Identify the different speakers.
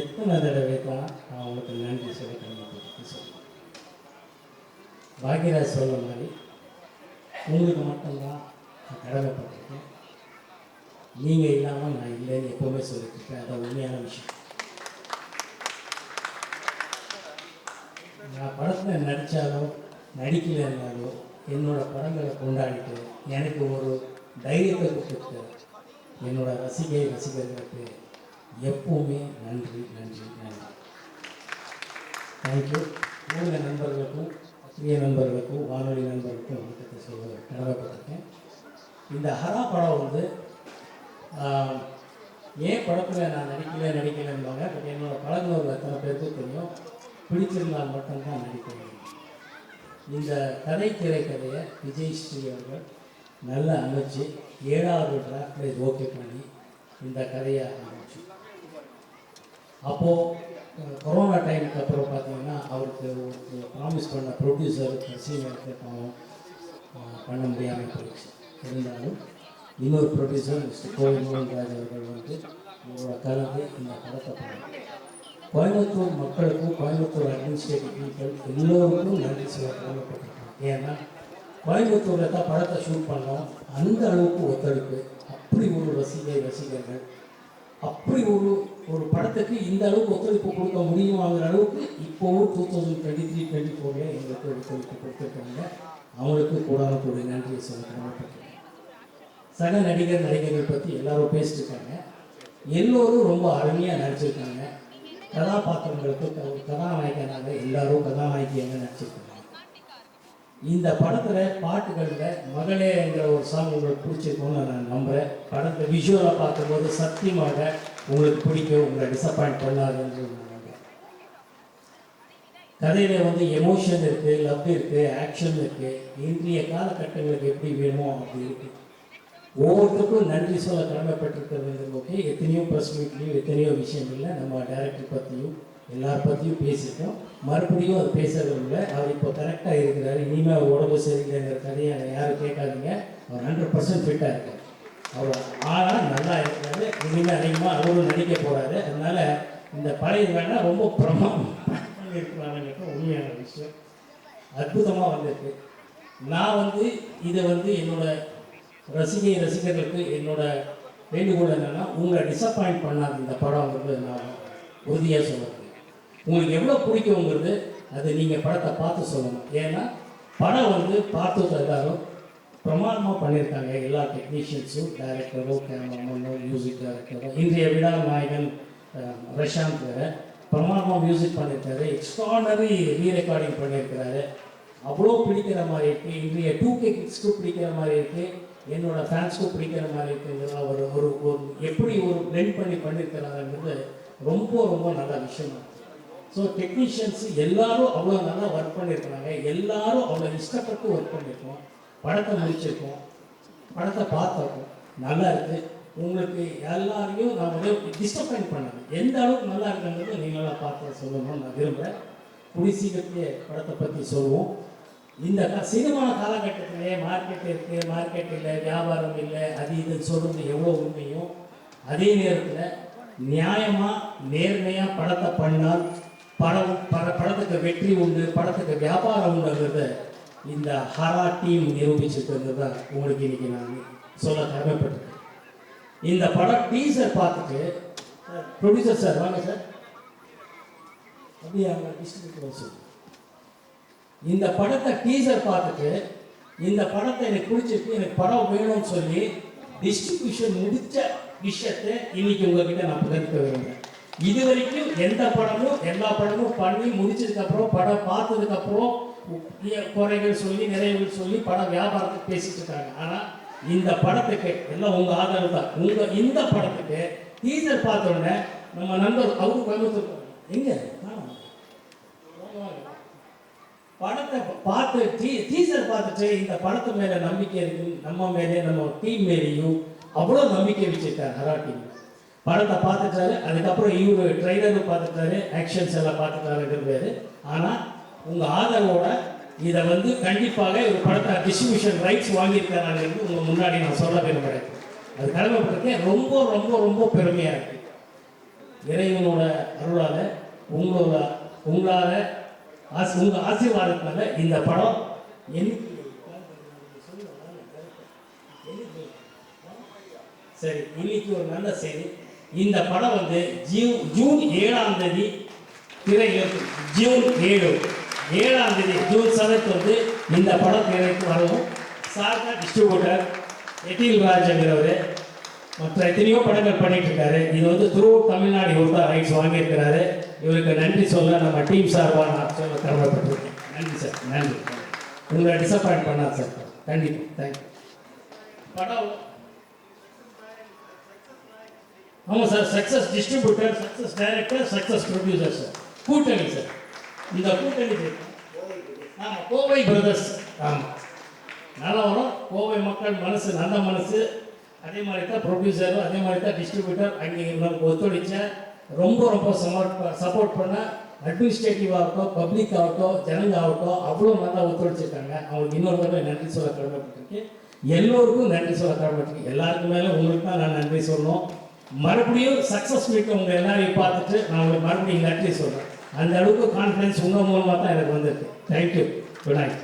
Speaker 1: எத்தனை தடவை தான் நான் உங்களுக்கு நன்றி சொல்ல கண்டிப்பாக சொல்லுவேன் பாக்யராஜ் சொல்ல மாதிரி உங்களுக்கு மட்டும்தான் நான் கடமைப்பட்டிருக்கேன். நீங்கள் இல்லாமல் நான் இல்லைன்னு எப்போவுமே சொல்லிட்டுருக்கேன். அதான் உண்மையான விஷயம். நான் படத்தில் நடித்தாலோ நடிக்கலைன்னாலோ என்னோடய படங்களை கொண்டாடிட்டு எனக்கு ஒரு தைரியத்தை கொடுத்துட்டு என்னோடய ரசிகை ரசிகர்களுக்கு எப்பவுமே நன்றி நன்றி நன்றி. தேங்க்யூ ஊடக நண்பர்களுக்கும் பத்திரிகை நண்பர்களுக்கும் வானொலி நண்பர்களுக்கும் வணக்கத்தை செய்வது கடமைப்பட்டிருக்கேன். இந்த ஹரா படம் வந்து ஏன் படத்தில் நான் நடிக்கல நடிக்கலைன்பாங்க பட் என்னோடய பழகுனவர்கள் எத்தனை பேருக்கும் தெரியும். பிடிச்சிருந்தால் மட்டும்தான் நடிக்க முடியும். இந்த கதை திரைக்கதையை விஜய் ஸ்ரீ அவர்கள் நல்லா அமைச்சு ஏழாவது டிராஃப்டில் ஓகே பண்ணி இந்த கதையை அமைச்சு அப்போது கொரோனா டைமுக்கு அப்புறம் பார்த்தீங்கன்னா அவருக்கு ப்ராமிஸ் பண்ண ப்ரொடியூசருக்கு சீனியருக்கு பாவம் பண்ண முடியாமல் போயிடுச்சு. இருந்தாலும் இன்னொரு ப்ரொடியூசர் மிஸ்டர் கோவில் மோகன்ராஜ் அவர்கள் வந்து அவங்களோட கலந்து இந்த படத்தை பண்ணாங்க கோயம்புத்தூர் மக்களுக்கும் கோயம்புத்தூர் அட்மினிஸ்ட்ரேட்டிவ் எல்லோருக்கும் நன்றி சில கடமைப்பட்டிருக்காங்க ஏன்னா கோயம்புத்தூரில் தான் படத்தை ஷூட் பண்ணோம். அந்த அளவுக்கு ஒத்துழைப்பு. அப்படி ஒரு ரசிகை ரசிகர்கள் அப்படி ஒரு ஒரு படத்துக்கு இந்த அளவுக்கு ஒத்துழைப்பு கொடுக்க முடியுமாங்கிற அளவுக்கு இப்போவும் two thousand twenty three twenty ஃபோரில் எங்களுக்கு ஒத்துழைப்பு கொடுத்துருக்காங்க. அவங்களுக்கு கூடாத ஒரு நன்றியை சொல்ல சக நடிகர் நடிகர்கள் பற்றி எல்லாரும் பேசிட்டுருக்காங்க எல்லோரும் ரொம்ப அருமையாக நடிச்சிருக்காங்க. கதாபாத்திரங்களுக்கு கதாநாயகனாக எல்லாரும் கதாநாயகியாக நடிச்சிருக்காங்க. இந்த படத்தில் பாட்டுகளில் மகளே என்ற ஒரு சாங் உங்களுக்கு பிடிச்சிருக்கும்னு நான் நம்புகிறேன் படத்தை விஷுவலாக பார்க்கும்போது சத்தியமாக உங்களுக்கு பிடிக்கும் உங்களை டிசப்பாயிண்ட் பண்ணாதுன்னு நான் கதையில் வந்து எமோஷன் இருக்குது லவ் இருக்குது ஆக்ஷன் இருக்குது இன்றைய காலகட்டங்களுக்கு எப்படி வேணுமோ அப்படி இருக்குது ஒவ்வொருத்தருக்கும் நன்றி சொல்ல கடமைப்பட்டிருக்கிறது ஓகே எத்தனையோ ப்ரெஸ் மீட்லேயும் எத்தனையோ விஷயங்கள்ல நம்ம டேரக்டர் பற்றியும் எல்லார் பற்றியும் பேசிட்டோம் மறுபடியும் அது பேசுறது அவர் இப்போ கரெக்டாக இருக்கிறாரு. இனிமேல் உடம்பு சரியில்லைங்கிற கதையை யாரும் கேட்காதீங்க. அவர் ஹண்ட்ரட் பர்சன்ட் ஃபிட்டாக இருக்கார். அவர் ஆளாக நல்லா இருக்கிறாரு இனிமேல் அதிகமாக அவரும் நடிக்க போகிறாரு அதனால் இந்த பழைய வேணா ரொம்ப பிரமாதம் இருக்கிறாங்க உண்மையான விஷயம். அற்புதமாக வந்திருக்கு. நான் வந்து இதை வந்து என்னோடய ரசிகை ரசிகர்களுக்கு என்னோட வேண்டுகோள் என்னென்னா உங்களை டிசப்பாயிண்ட் பண்ணாது இந்த படம்ங்கிறது நான் உறுதியாக சொல்லுவேன் உங்களுக்கு எவ்வளோ பிடிக்குங்கிறது அது நீங்கள் படத்தை பார்த்து சொல்லணும். ஏன்னா படம் வந்து பார்த்து எல்லாரும் பிரமாதமாக பண்ணியிருக்காங்க எல்லா டெக்னீஷியன்ஸும் டைரக்டரோ கேமராமேனோ மியூசிக் டைரக்டரோ இன்றைய விழா நாயகன் அஹ், பிரசாந்த் வேறு பிரமாதமாக மியூசிக் பண்ணியிருக்காரு. எக்ஸ்ட்ரானரி ரீ ரெக்கார்டிங் பண்ணியிருக்கிறாரு. அவ்வளோ பிடிக்கிற மாதிரி இருக்குது இன்றைய டூ கே கிட்ஸ்க்கு பிடிக்கிற மாதிரி இருக்குது என்னோட ஃபேன்ஸ்க்கும் பிடிக்கிற மாதிரி இருக்குங்கிறது ஒரு ஒரு ஒரு எப்படி ஒரு பிளெண்ட் பண்ணி பண்ணியிருக்கிறாங்கன்றது ரொம்ப ரொம்ப நல்ல விஷயமா. ஸோ டெக்னீஷியன்ஸ் எல்லாரும் அவ்வளோ நல்லா ஒர்க் பண்ணியிருக்கிறாங்க. எல்லாரும் அவ்வளோ இஷ்டப்பட்டு ஒர்க் பண்ணியிருக்கோம். படத்தை முடிச்சிருக்கோம் படத்தை பார்த்துருக்கோம் நல்லா இருக்கு. உங்களுக்கு எல்லாரையும் நான் வந்து டிஸ்டர்பைன் பண்ணது எந்த அளவுக்கு நல்லா இருக்குங்கிறது நீங்களாம் பார்த்து சொல்லணும்னு நான் விரும்புகிறேன் கூடிய சீக்கிரத்திலே படத்தை பற்றி சொல்லுவோம். இந்த சினிமா காலகட்டத்திலே மார்க்கெட் இருக்குது மார்க்கெட் இல்லை வியாபாரம் இல்லை அது இதுன்னு சொல்கிறது எவ்வளோ உண்மையும் அதே நேரத்தில் நியாயமாக நேர்மையாக படத்தை பண்ணால் படம் பட படத்துக்கு வெற்றி உண்டு படத்துக்கு வியாபாரம் உண்டுங்கிறத இந்த ஹரா டீம் நிரூபிச்சிருக்கிறது தான் உங்களுக்கு இன்னைக்கு நான் சொல்ல கடமைப்பட்டிருக்கேன். இந்த படம் டீசர் பார்த்துட்டு ப்ரொடியூசர் சார் வாங்க சார். அப்படியே அவங்க டிஸ்ட்ரிபியூட்டர் சொல்லு இந்த படத்தை டீசர் பார்த்துட்டு இந்த படத்தை எனக்கு பிடிச்சிருக்கு எனக்கு படம் வேணும்னு சொல்லி டிஸ்ட்ரிபியூஷன் முடிச்ச விஷயத்தை இன்னைக்கு உங்ககிட்ட நான் பகிர்ந்து விரும்புகிறேன் இது வரைக்கும் எந்த படமும் எல்லா படமும் பண்ணி முடிச்சதுக்கப்புறம் படம் பார்த்ததுக்கப்புறம் குறைகள் சொல்லி நிறைவுகள் சொல்லி படம் வியாபாரத்தை பேசிட்டு இருக்காங்க. ஆனா இந்த படத்துக்கு எல்லாம் உங்க ஆதரவு தான். உங்க இந்த படத்துக்கு டீசர் பார்த்த உடனே நம்ம நண்பர் அவரு கோயம்புத்தூர் எங்க? படத்தை பார்த்து டீ டீசர் பார்த்துட்டு இந்த படத்து மேலே நம்பிக்கை இருக்கு. நம்ம மேலே நம்ம டீம் மேலேயும் அவ்வளோ நம்பிக்கை வச்சிருக்காரு ஹரா டீம் படத்தை பார்த்துட்டாரு. அதுக்கப்புறம் இவரு ட்ரைலரும் பார்த்துட்டாரு. ஆக்ஷன்ஸ் எல்லாம் பார்த்துட்டாருங்கிறது ஆனால் உங்கள் ஆதரவோட இதை வந்து கண்டிப்பாக ஒரு படத்தை டிஸ்ட்ரிபியூஷன் ரைட்ஸ் வாங்கியிருக்கிறாங்கிறது உங்கள் முன்னாடி நான் சொல்ல விரும்புகிறேன் அது கடமைப்பட்டிருக்கேன் ரொம்ப ரொம்ப ரொம்ப பெருமையாக இருக்குது இறைவனோட அருளால் உங்களோட உங்களால் ஆசி உங்கள் ஆசீர்வாதத்தினால இந்த படம் என் சரி இன்னைக்கு ஒரு நல்ல செய்தி. இந்த படம் வந்து ஜூன் ஜூன் ஏழாம் தேதி திரைக்கு ஜூன் ஏழு. ஏழாம் தேதி ஜூன் செவன்த் வந்து இந்த படம் திரைக்கு வரும். சாரதா டிஸ்ட்ரிபியூட்டர் எட்டில் ராஜங்கிறவர் மற்ற எத்தனையோ படங்கள் பண்ணிட்டு இருக்காரு இது வந்து த்ரூ தமிழ்நாடு இவர் தான் ரைட்ஸ் வாங்கியிருக்கிறாரு. இவருக்கு நன்றி சொல்ல நம்ம டீம் சார்பாக நான் சொல்ல கடமைப்பட்டிருக்கேன் நன்றி சார். நன்றி. உங்களை டிசப்பாயிண்ட் பண்ணாது சார். கண்டிப்பாக தேங்க்யூ படம். ஆமாம் sir. Success distributor success director success producer sir. கூட்டணி சார். இந்த கூட்டணி ஆமாம் கோவை பிரதர்ஸ் ஆமாம் நல்லா வரும். கோவை மக்கள் மனசு நல்ல மனசு. அதே மாதிரி தான் ப்ரொடியூசரும் அதே மாதிரி தான் டிஸ்ட்ரிபியூட்டர் அங்கே நமக்கு ஒத்துழைச்ச ரொம்ப ரொம்ப சப்போர்ட் சப்போர்ட் பண்ண அட்மினிஸ்ட்ரேட்டிவ் ஆகட்டும் பப்ளிக் ஆகட்டும் ஜனங்க ஆகட்டும் அவ்வளோ நல்லா ஒத்துழைச்சிருக்காங்க. அவங்களுக்கு இன்னொரு தடவை நன்றி சொல்ல கடமைப்பட்டிருக்கேன். எல்லோருக்கும் நன்றி சொல்ல கடமைப்பட்டிருக்கேன். எல்லாருக்கும் மேலே உங்களுக்கு தான் நான் நன்றி சொல்லணும். மறுபடியும் சக்ஸஸ் மீட் உங்கள் எல்லாரையும் பார்த்துட்டு நான் உங்களுக்கு மறுபடியும் நன்றி சொல்கிறேன் அந்த அளவுக்கு கான்ஃபிடன்ஸ் உங்கள் மூலமாக தான் எனக்கு வந்திருக்கு. Thank you good night